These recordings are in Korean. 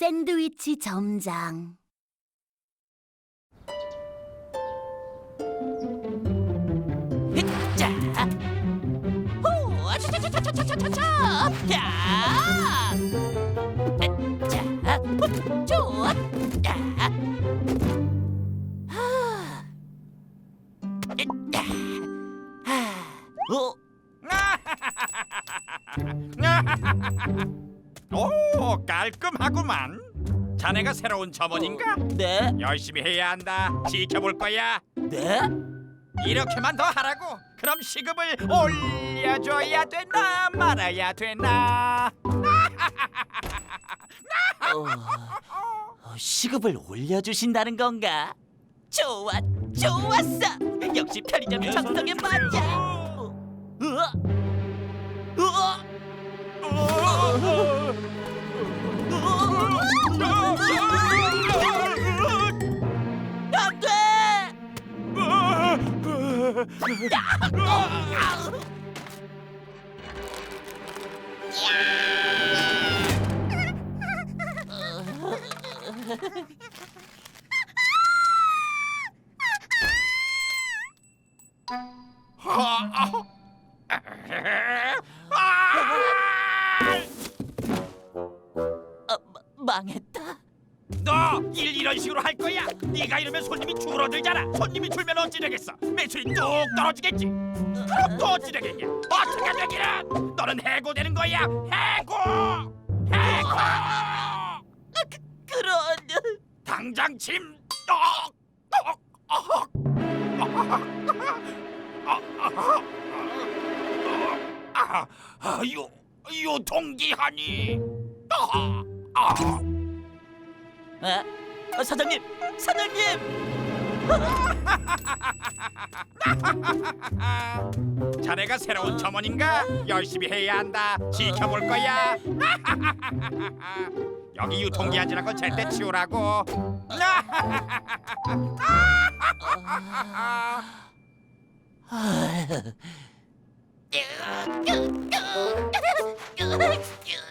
샌드위치 점장. 자, 호, 차차차차차차차차, 야, 자, 후, 좋아, 야, 하, 야, 하, 어, 오 깔끔하구만 자네가 새로운 점원인가? 네, 열심히 해야 한다 지켜볼 거야 네, 이렇게만 더 하라고 그럼 시급을 올려줘야 되나 말아야 되나 어, 어, 시급을 올려주신다는 건가? 좋아, 좋았어. 역시 편의점이 적성에 맞아. 어, 으아, 으아. Ha ha ha. 이러면 손님이 줄어들잖아. 손님이 줄면 어찌 되겠어? 매출이 뚝 떨어지겠지. 그럼 또 어찌 되겠냐? 어떻게 되기는 너는 해고되는 거야. 해고! 해고! 그런. 당장 짐 어, 어, 어, 아, 아, 유, 유통기한이 아, 아. 아, 어, 사장님, 사장님. 자네가 새로운 점원인가? 열심히 해야 한다. 지켜볼 거야. 여기 유통기 한 지난 건 절대 치우라고.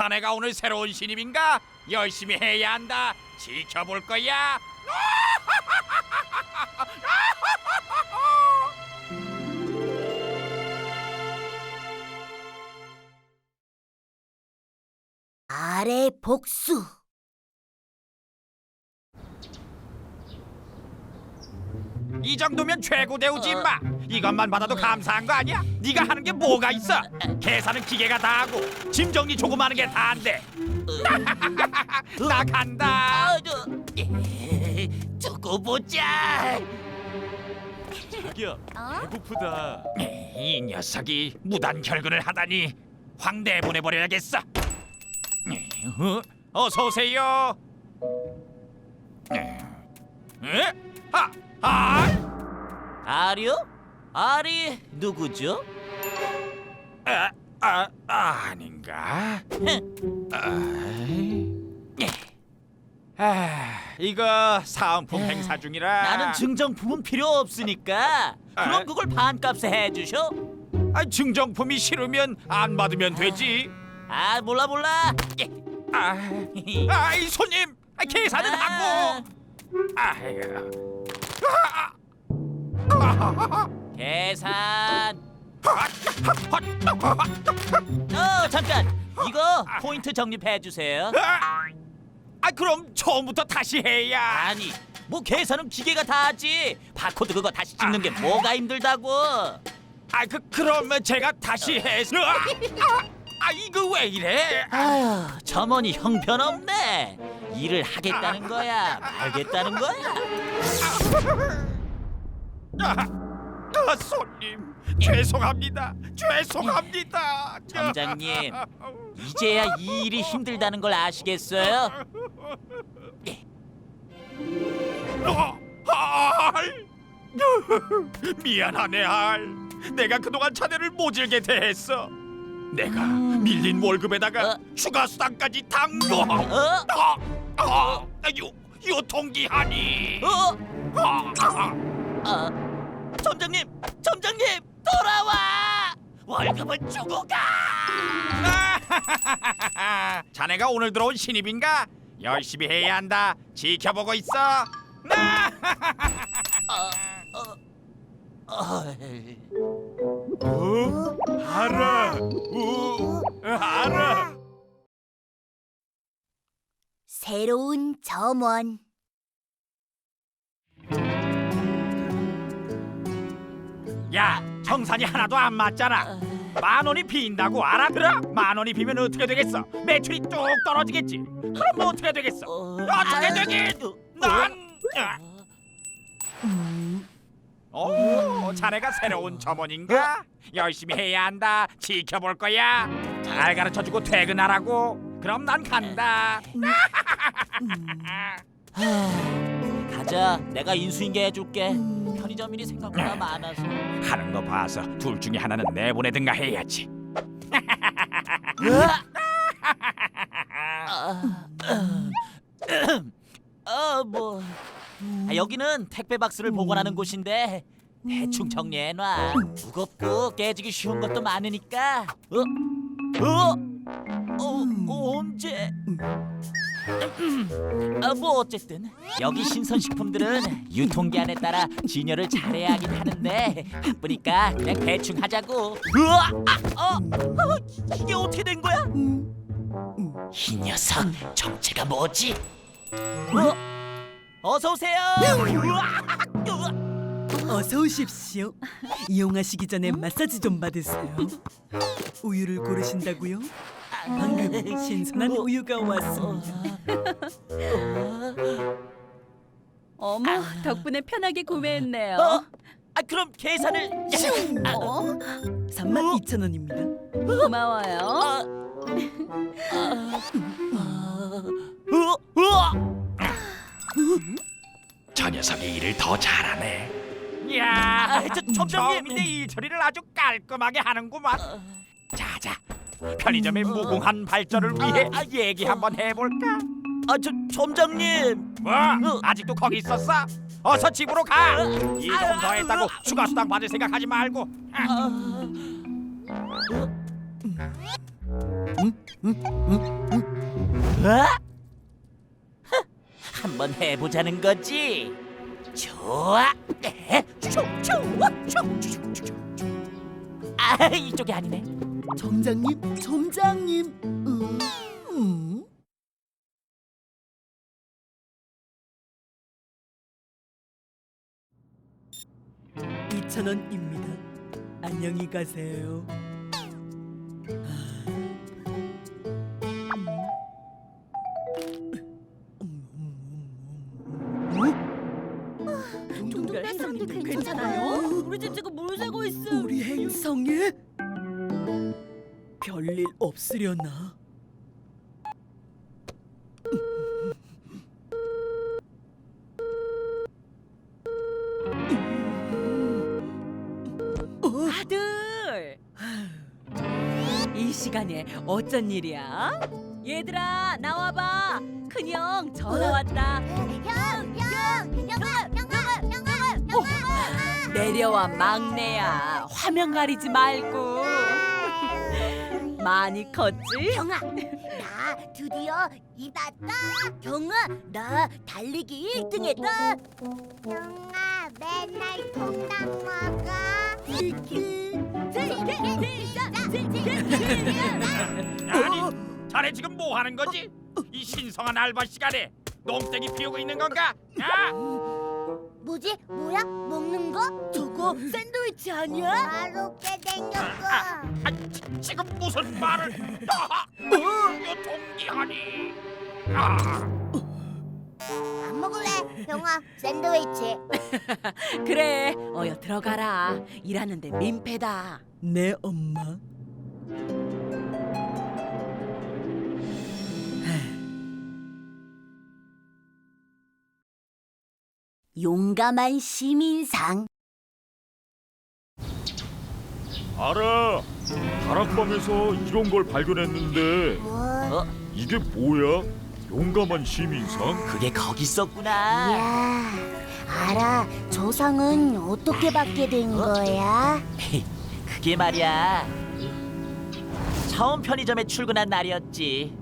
자네가 오늘 새로운 신입인가? 열심히 해야 한다. 지켜볼 거야. 아래 복수. 이 정도면 최고 대우지 임마 이것만 받아도 감사한 거 아니야? 네가 하는 게 뭐가 있어? 계산은 기계가 다 하고 짐 정리 조금 하는 게 다인데 나 간다 아, 저, 에, 두고 보자. 자기야 어? 배고프다 이 녀석이 무단 결근을 하다니 확 내보내버려야겠어 어? 어서 오세요 에? 아, 아, 아리 요? 아리 누구죠? 아, 아, 아 아닌가? 흥, 아, 아, 이거 사은품 행사 중이라. 나는 증정품은 필요 없으니까 아. 그럼 그걸 반값에 해주셔. 아, 증정품이 싫으면 안 받으면 되지. 아 몰라 몰라. 예. 아, 아, 이 손님, 아, 계산은 아. 하고. 아, 계산. 어 잠깐 이거 포인트 적립해 주세요. 아, 그럼 처음부터 다시 해야. 아니 뭐 계산은 기계가 다 하지. 바코드 그거 다시 찍는 게 뭐가 힘들다고. 아, 그 그러면 제가 다시 해서. 아, 아, 아, 이거 왜 이래? 아휴 점원이 형편없네. 일을 하겠다는 거야 말겠다는 거야. 아, 아, 손님, 죄송합니다. 죄송합니다. 점장님 이제야 이 일이 힘들다는 걸 아시겠어요? 어, 할. 미안하네 할. 내가 그동안 자네를 모질게 대했어. 내가 밀린 월급에다가 어? 추가 수당까지 당겨. 어? 어, 어, 유 유통기한이. 어? 아, 아, 아, 점장님, 점장님 돌아와! 월급은 주고 가! 아, 자네가 오늘 들어온 신입인가? 열심히 해야 한다. 지켜보고 있어. 아, 어, 어? 알아. 우, 알아. 새로운 점원. 야, 정산이 하나도 안 맞잖아. 만 원이 빈다고 알아들어? 만 원이 비면 어떻게 되겠어? 매출이 뚝 떨어지겠지. 그럼 뭐 어떻게 되겠어? 어, 어떻게 아, 되긴? 어, 난. 어, 자네가 새로운 점원인가? 열심히 해야 한다. 지켜볼 거야. 잘 가르쳐주고 퇴근하라고. 그럼 난 간다. 하, 가자, 내가 인수인계 해줄게. 편의점 일이 생각보다 많아서. 하는 거 봐서 둘 중에 하나는 내보내든가 해야지. 어, 뭐 아, 여기는 택배 박스를 보관하는 곳인데 대충 정리해놔. 무겁고 깨지기 쉬운 것도 많으니까. 어? 어? 어? 어 언제? 아, 뭐 어쨌든 여기 신선식품들은 유통기한에 따라 진열을 잘해야 하긴 하는데 바쁘니까 그냥 대충 하자고. 으아! 아, 어, 어, 이게 어떻게 된 거야? 이 녀석 정체가 뭐지? 어? 어서 오세요. 으아! 으아! 어서 오십시오. 이용하시기 전에 마사지 좀 받으세요. 우유를 고르신다고요? 방금 신선한 우유가 왔습니다. 어머, 덕분에 편하게 구매했네요. 어? 아 그럼 계산을 아, 어? 3만 2천 원입니다. 고마워요. 아, 아, 아, 어! 저 녀석이 일을 더 잘하네. 야, 아, 저 점장님. 처음인데 일 처리를 아주 깔끔하게 하는구만. 자자, 편의점의 무궁한 발전을 위해 아, 아, 얘기 한번 해볼까? 아, 저 점장님. 뭐? 아직도 거기 있었어? 어서 집으로 가. 일 좀 더 했다고 추가 수당 받을 생각하지 말고. 아, 어? 하, 한번 해보자는 거지. 좋아. 에. 아, 이쪽이 아니네. 점장님, 점장님. 음, 음. 2천 원입니다. 안녕히 가세요. 동별 행성님들 괜찮아요? 우리 집 지금 물 새고 있음. 우리 행성에 별일 없으려나? 아들. 이 시간에 어쩐 일이야? 얘들아 나와봐. 큰형 전화 왔다. 형, 형, 형아, 형아, 형아, 형아. 내려와 막내야. 화면 가리지 말고. 많이 컸지? 형아, 나 드디어 이봤다. 형아, 나 달리기 1등 했다. 형아, 맨날 통닭 먹어. 치킨, 치킨, 피자, 치킨, 아니 자네 지금 뭐 하는 거지? 이 신성한 알바 시간에 농땡이 피우고 있는 건가? 야! 뭐지? 뭐야? 먹는 거? 저거 샌드위치 아니야? 생겼어. 아, 지, 지금 무슨 말을? 아, 어, 동기하니? 아, 안 먹을래. 형아, 샌드위치. 그래. 어여 들어가라. 일하는데 민폐다. 네, 엄마. 용감한 시민상. 알아. 다락방에서 이런 걸 발견했는데 뭐? 어? 이게 뭐야? 용감한 시민상? 그게 거기 있었구나. 야, 알아. 저 상은 어떻게 받게 된 거야? 그게 말이야. 처음 편의점에 출근한 날이었지.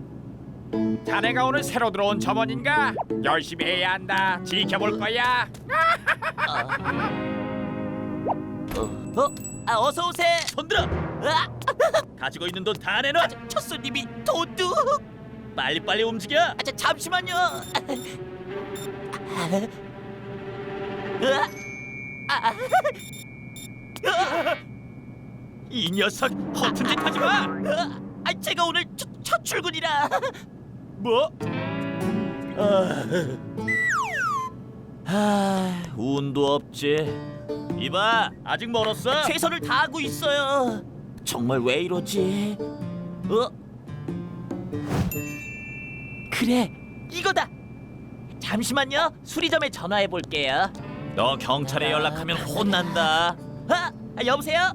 자네가 오늘 새로 들어온 점원인가? 열심히 해야 한다. 지켜볼 거야. 어? 어? 아, 어서 오세. 손들어. 아! 가지고 있는 돈 다 내놔. 아, 첫 손님이 도둑. 빨리 빨리 움직여. 아, 자, 잠시만요. 아, 아, 아. 이 녀석 허튼 짓 하지 마. 아, 아, 제가 오늘 첫, 첫 출근이라. 뭐? 아, 아, 운도 없지. 이봐, 아직 멀었어? 최선을 다하고 있어요. 정말 왜 이러지? 어? 그래, 이거다. 잠시만요. 수리점에 전화해 볼게요. 너 경찰에 연락하면 혼난다. 아, 아, 여보세요?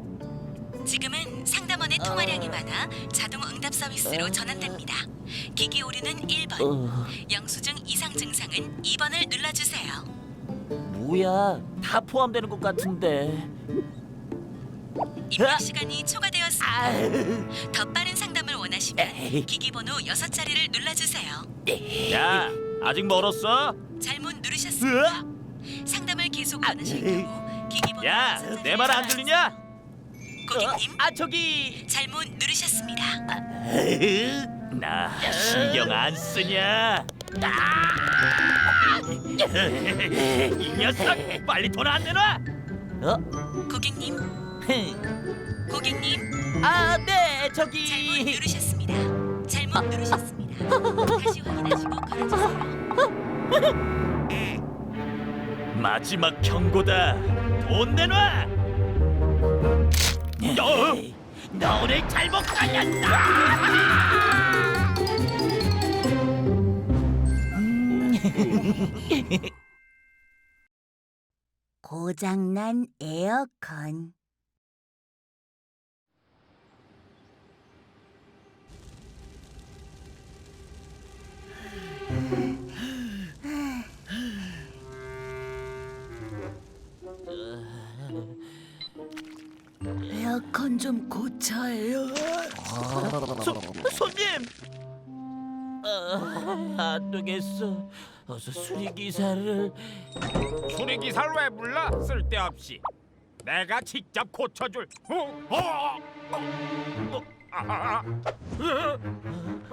지금은 상담원의 통화량이 많아 자동 응답 서비스로 전환됩니다. 기기 오류는 1번, 어, 영수증 이상 증상은 2번을 눌러주세요. 뭐야? 다 포함되는 것 같은데. 입력 시간이 초과되었습니다. 아, 더 빠른 상담을 원하시면. 기기 번호 6자리를 눌러주세요. 야, 아직 멀었어? 잘못 누르셨습니다. 상담을 계속 원하실 경우 기기 번호 야, 내 말 안 들리냐? 고객님, 아 저기 잘못 누르셨습니다. 나 신경 안 쓰냐? 아! 이 녀석 빨리 돈 안 내놔! 어? 고객님, 고객님, 아, 네, 잘못 저기 누르셨습니다. 잘못 누르셨습니다. 다시 확인하시고 걸어주세요. 마지막 경고다. 돈 내놔. 너, 너 오늘 잘못 걸렸다. 고장난 에어컨. 에어컨 좀 고쳐요. 소, 손님. 아, 안 되겠어. 어서 수리 기사를. 수리 기사를 왜 불러? 쓸데없이. 내가 직접 고쳐줄. 어, 어, 어, 어, 아, 아, 으,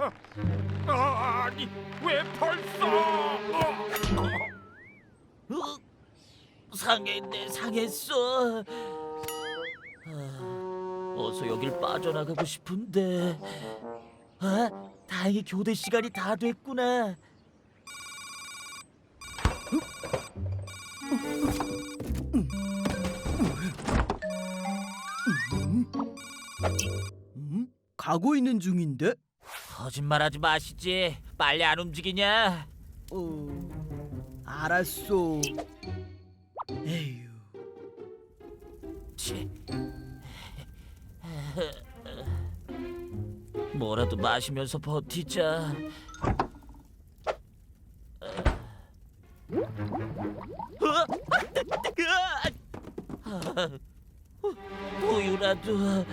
어, 아, 아니 왜 벌써? 어, 어. 어, 상했네, 상했어. 아, 어서 여길 빠져나가고 싶은데. 아, 다행히 교대 시간이 다 됐구나. 음? 가고 있는 중인데? 거짓말하지 마시지. 빨리 안 움직이냐? 어, 알았어. 에휴, 치. 뭐라도 마시면서 버티자. 어? 아, 우유라도.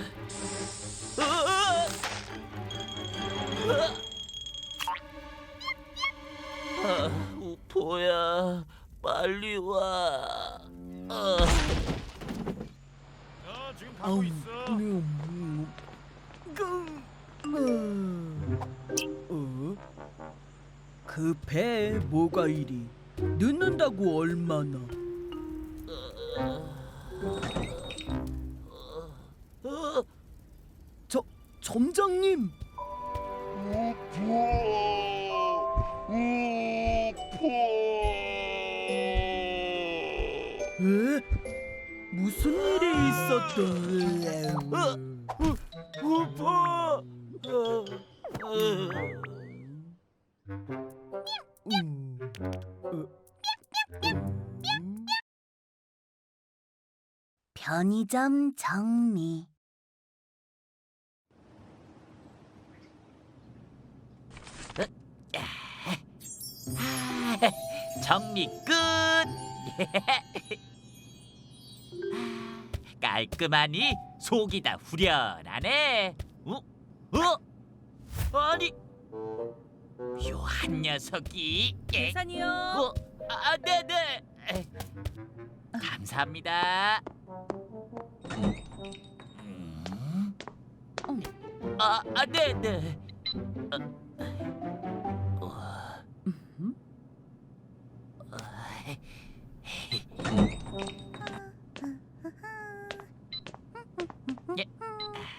아, 우포야, 빨리 와. 아. 어, 지금 가고 있어. 음, 음. 어? 그 배에 뭐가 이리 늦는다고 얼마나? 어, 저 점장님. 에? 무슨 일이 있었던? 우 편의점 정리. 정리 끝. 깔끔하니 속이 다 후련하네. 어? 어? 아니 묘한 녀석이. 예. 계산이요. 어? 아, 네네. 감사합니다. 음. 아, 아, 네네. 어.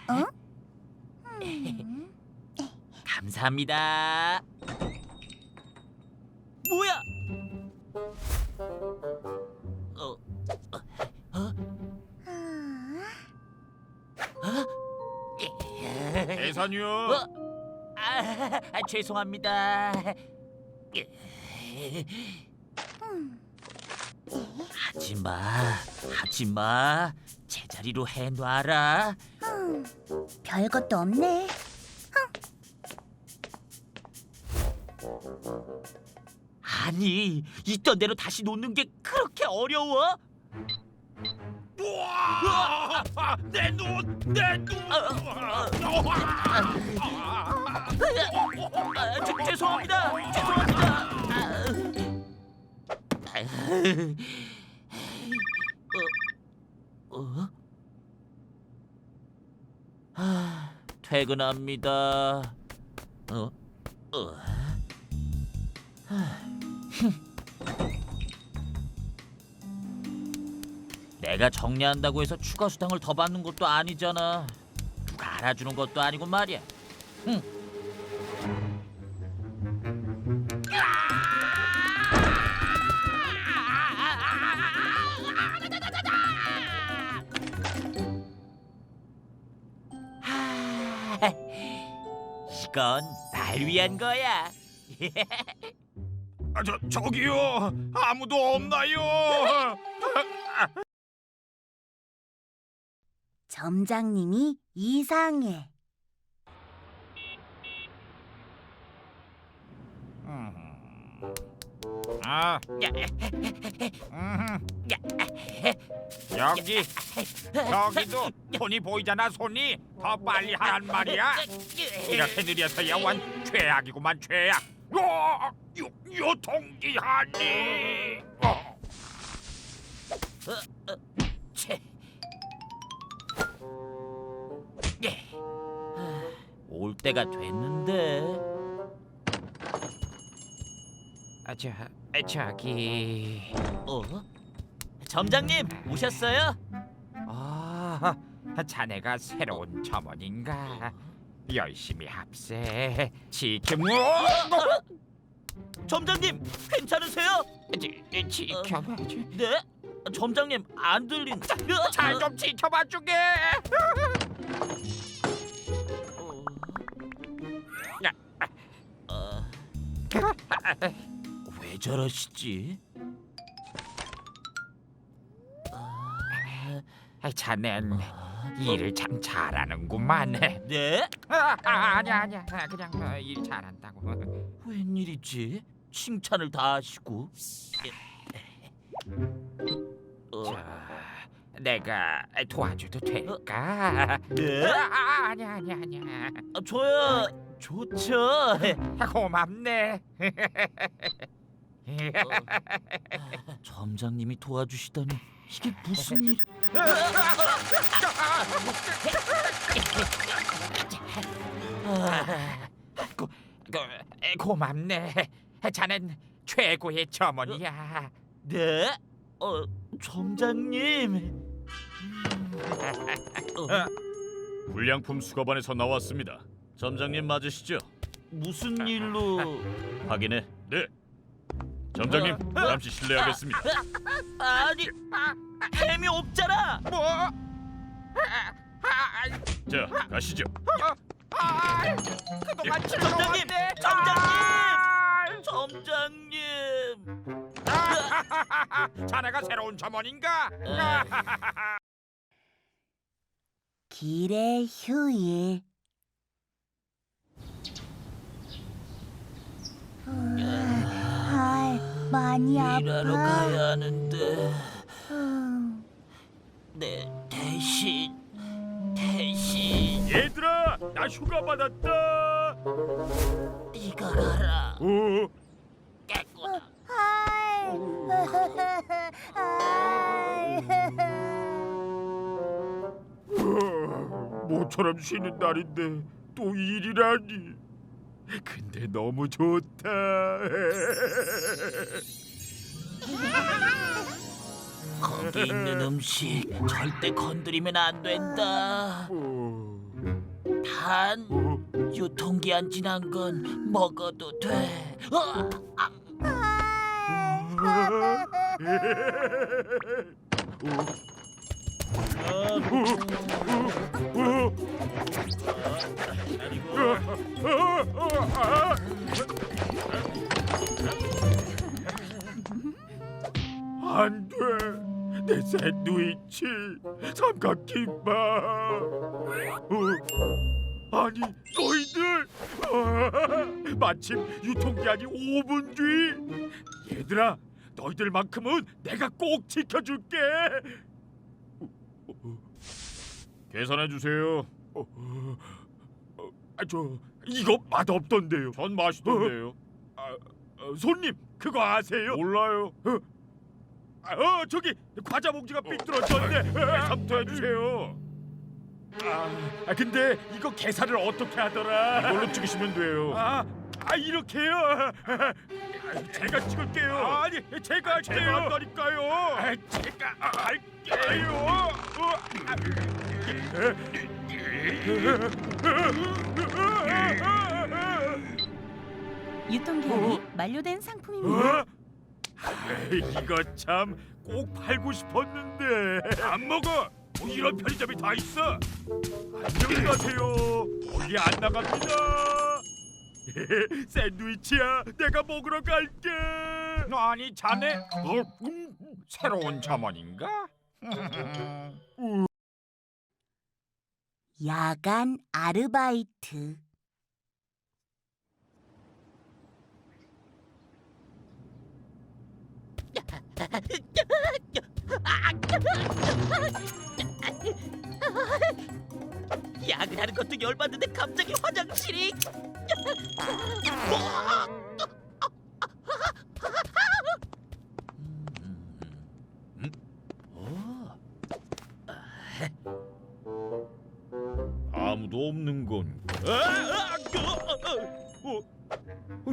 어. 예. 감사합니다. 뭐야? 어? 대산이요. 어? 아, 아, 죄송합니다. 하지마, 하지마. 제자리로 해놔라. 별것도 없네. 아니, 있던 대로 다시 놓는 게 그렇게 어려워? 아, 내 눈! 내 눈! 아, 죄, 죄송합니다. 죄송합니다. 어? 어? 아, 퇴근합니다. 어? 어? 내가 정리한다고 해서 추가 수당을 더 받는 것도 아니잖아. 누가 알아주는 것도 아니고 말이야. 응. 하, 이건 날 위한 거야. 아, 저 저기요 아무도 없나요? 점장님이 이상해. 아, 여기 저기도 손이 보이잖아 손이 더 빨리 하란 말이야. 이렇게 느려서야 원 최악이구만 최악. 요, 요, 요통기하니. 어. 채. 올 때가 됐는데. 아, 저, 아, 저기. 어? 점장님 오셨어요? 아, 자네가 새로운 점원인가? 열심히 합세. 지금 어? 점장님 괜찮으세요? 지, 지켜봐주. 네? 점장님 안 들린. 잘 좀 지켜봐 주게. 왜 저러시지? 아, 자넨 일을 참 잘하는구만. 네? 아, 아 아니야 아니야 그냥 어, 일 잘한다고. 웬일이지? 칭찬을 다 하시고. 어, 자, 내가 도와줘도 될까? 네? 아, 아니야 아니야 아니야. 아, 저야 좋죠. 아, 고맙네. 점장님이 도와주시다니 이게 무슨 일? 고, 고, 에, 고맙네. 자넨 최고의 점원이야. 네? 어, 점장님. 불량품 수거반에서 나왔습니다. 점장님 맞으시죠? 무슨 일로? 확인해. 네. 점장님 잠시 실례하겠습니다. 아니, 햄이 없잖아. 뭐? 아, 아, 자 가시죠. 아, 그동안 점장님. 점장님, 점장님. 아, 자네가 새로운 점원인가? 길의 휴일. 아, 많이 일하러 아파. 가야 하는데 음, 내 대신 대신 얘들아 나 휴가 받았다. 네가 가라. 어? 어, 모처럼 쉬는 날인데 또 일이라니. 근데 너무 좋다. 거기 있는 음식 절대 건드리면 안 된다. 어, 단 어, 유통기한 지난 건 먹어도 돼. 어, 아, 안 샌드위치, 삼각김밥. 어, 아니, 너희들. 아, 마침 유통기한이 5분 뒤. 얘들아, 너희들만큼은 내가 꼭 지켜줄게. 계산해 주세요. 어, 어, 아, 저 이거 맛 없던데요. 전 맛있던데요. 아, 어, 손님 그거 아세요? 몰라요. 어, 아, 어 저기 과자 봉지가 삐뚤어졌네. 삼투해 주세요. 아, 아, 근데 이거 계산을 어떻게 하더라? 이걸로 찍으시면 돼요. 아, 아 이렇게요? 아, 제가 찍을게요. 아니, 제가 할게요. 제가 한다니까요. 아, 제가 할게요. 어, 유통기한이 만료된 상품입니다. 어? 에이, 이거 참 꼭 팔고 싶었는데 안 먹어. 뭐 이런 편의점이 다 있어. 안녕히 가세요. 멀리 안 나갑니다. 샌드위치야, 내가 먹으러 갈게. 아니 자네 어, 음, 새로운 점원인가? 야간 아르바이트. 야근 하는 것도 열받는데 갑자기 화장실이. 아무도 없는 건.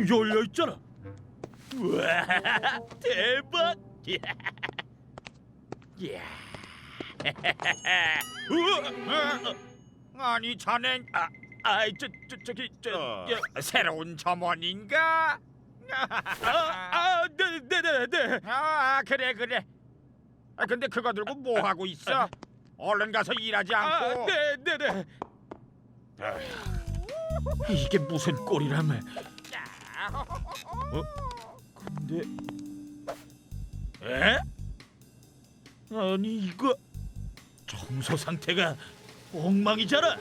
열려 있잖아. 우와, 대박! 야. 어, 어, 아니 자네 아, 아, 저, 저, 저기 저 어. 야, 새로운 점원인가? 아, 네, 네, 네, 네. 아 그래 그래. 아 근데 그거 들고 뭐 하고 있어? 얼른 가서 일하지 아, 않고. 네, 네, 네. 이게 무슨 꼴이라며? 근데 에? 아니 이거 청소 상태가 엉망이잖아.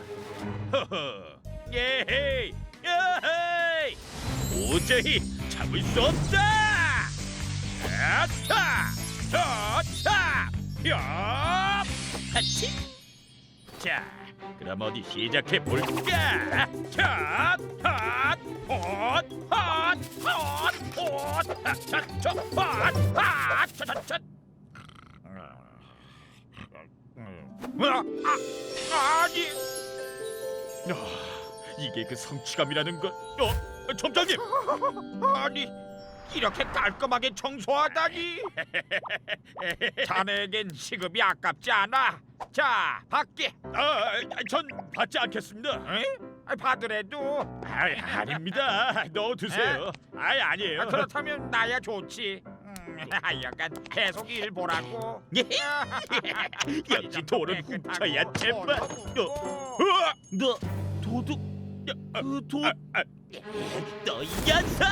허허. 예헤이, 예헤이. 도저히 잡을 수 없다. 아차, 저차, 야, 하치. 자, 그럼 어디 시작해 볼까? 차, 차. 아니. 아, 이게 그 성취감이라는 것. 어, 점장님. 아니, 이렇게 깔끔하게 청소하다니. 자네에겐 시급이 아깝지 않아. 자, 받게. 아, 전 받지 않겠습니다. 아, 받으래도. 아, 아닙니다. 넣어두세요. 아, 아니에요. 그렇다면 나야 좋지. 약간 계속 일 보라고. 역시 돈은 훔쳐야 제발. 너 도둑? 그 도? 너이 녀석!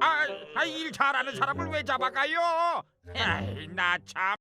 아, 아, 일 잘하는 사람을 왜 잡아가요? 아이, 나 참.